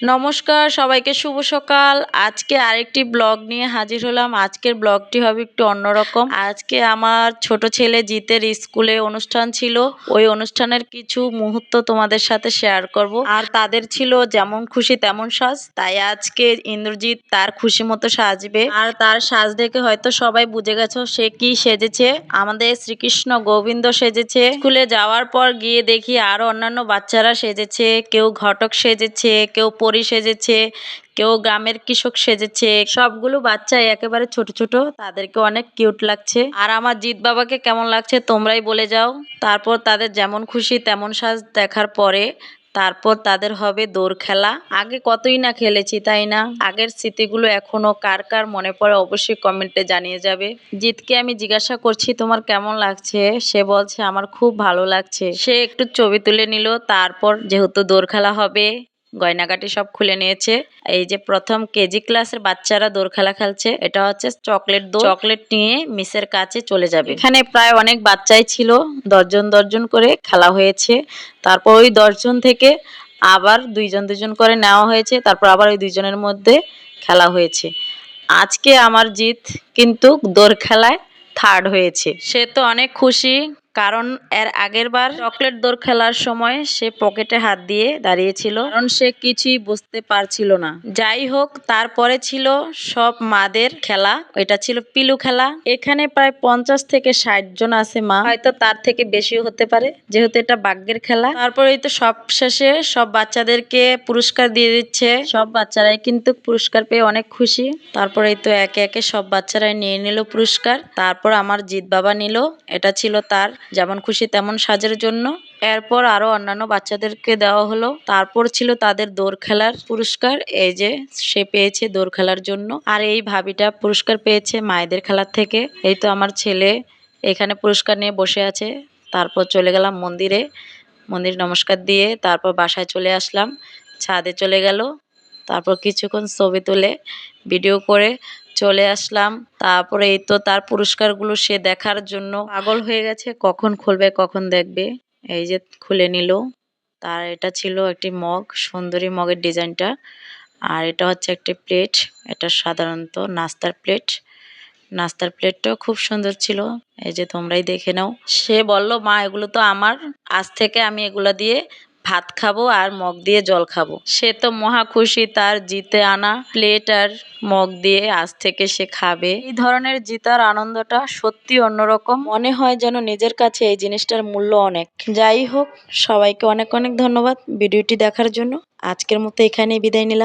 নমস্কার, সবাইকে শুভ সকাল। আজকে আরেকটি ব্লগ নিয়ে হাজির হলাম। আজকের ব্লগটি হবে একটু অন্যরকম। আজকে আমার ছোট ছেলে জিতের স্কুলে অনুষ্ঠান ছিল। ওই অনুষ্ঠানের কিছু মুহূর্ত তোমাদের সাথে শেয়ার করব। আর তাদের ছিল যেমন খুশি তেমন সাজ। তাই আজকে ইন্দ্রজিৎ তার খুশি মতো সাজবে। আর তার সাজ দেখে হয়তো সবাই বুঝে গেছো সে কি সেজেছে। আমাদের শ্রীকৃষ্ণ গোবিন্দ সেজেছে। স্কুলে যাওয়ার পর গিয়ে দেখি আরও অন্যান্য বাচ্চারা সেজেছে। কেউ ঘটক সেজেছে, কেউ পরি সেজেছে, কেউ গ্রামের কৃষক সেজেছে, সবগুলো বাচ্চা একেবারে ছোট ছোট, তাদেরকে অনেক কিউট লাগছে। আর আমার জিৎ বাবাকে কেমন লাগছে তোমরাই বলে যাও। তারপর তাদের যেমন খুশি তেমন সাজ দেখার পরে, তারপর তাদের হবে দৌড় খেলা। আগে কতই না খেলেছি, তাই না? আগের স্মৃতিগুলো এখনও কার কার মনে পড়ে অবশ্যই কমেন্টে জানিয়ে যাবে। জিতকে আমি জিজ্ঞাসা করছি, তোমার কেমন লাগছে? সে বলছে, আমার খুব ভালো লাগছে। সে একটু ছবি তুলে নিল, তারপর যেহেতু দৌড় খেলা হবে গয়নাগাটি সব খুলে নিয়েছে। এই যে প্রথম কেজি ক্লাসের বাচ্চারা দৌড় খেলা খেলছে, এটা হচ্ছে চকলেট দৌড়। চকলেট নিয়ে মিসের কাছে চলে যাবে। এখানে প্রায় অনেক বাচ্চাই ছিল, দশজন দশজন করে খেলা হয়েছে। তারপর ওই দশজন থেকে আবার দুইজন দুজন করে নেওয়া হয়েছে, তারপর আবার ওই দুইজনের মধ্যে খেলা হয়েছে। আজকে আমার জিত কিন্তু দৌড় খেলায় থার্ড হয়েছে। সে তো অনেক খুশি কারণ এর আগের বার চকলেট দৌড় খেলার সময় সে পকেটে হাত দিয়ে দাঁড়িয়েছিল। কারণ সে কিছুই বুঝতে পারছিল না। যাই হোক, তারপরে ছিল সব মাদের খেলা। এটা ছিল পিলু খেলা। এখানে প্রায় পঞ্চাশ থেকে ষাট জন আছে মা। হয়তো তার থেকে বেশিও হতে পারে, যেহেতু এটা বাগ্যের খেলা। তারপরেই তো সব শেষে সব বাচ্চাদেরকে পুরস্কার দিয়ে দিচ্ছে। সব বাচ্চারাই কিন্তু পুরস্কার পেয়ে অনেক খুশি। তারপরে তো একে একে সব বাচ্চারাই নিয়ে নিল পুরস্কার। তারপর আমার জিৎ বাবা নিল। এটা ছিল তার যেমন খুশি তেমন সাজের জন্য। এরপর আরও অন্যান্য বাচ্চাদেরকে দেওয়া হলো। তারপর ছিল তাদের দৌড় খেলার পুরস্কার। এই যে সে পেয়েছে দৌড় খেলার জন্য। আর এই ভাবিটা পুরস্কার পেয়েছে মায়েদের খেলার থেকে। এই তো আমার ছেলে এখানে পুরস্কার নিয়ে বসে আছে। তারপর চলে গেলাম মন্দিরে। মন্দির নমস্কার দিয়ে তারপর বাসায় চলে আসলাম। ছাদে চলে গেল। তারপর কিছুক্ষণ ছবি তুলে ভিডিও করে চলে আসলাম। তারপরে এই তো তার পুরস্কারগুলো সে দেখার জন্য পাগল হয়ে গেছে। কখন খুলবে, কখন দেখবে? এই যে খুলে নিল। তার এটা ছিল একটি মগ, সুন্দরী মগের ডিজাইনটা। আর এটা হচ্ছে একটি প্লেট। এটা সাধারণত নাস্তার প্লেট। নাস্তার প্লেটটাও খুব সুন্দর ছিল। এই যে তোমরাই দেখে নাও। সে বলল, মা, এগুলো তো আমার। আজ থেকে আমি এগুলো দিয়ে ভাত খাব আর মগ দিয়ে জল খাব। সে তো মহা খুশি তার জিতে আনা প্লেট আর মগ দিয়ে আজ থেকে সে খাবে। এই ধরনের জিতার আনন্দটা সত্যি অন্যরকম। মনে হয় যেন নিজের কাছে এই জিনিসটার মূল্য অনেক। যাই হোক, সবাইকে অনেক অনেক ধন্যবাদ ভিডিওটি দেখার জন্য। আজকের মতো এখানেই বিদায় নিলাম।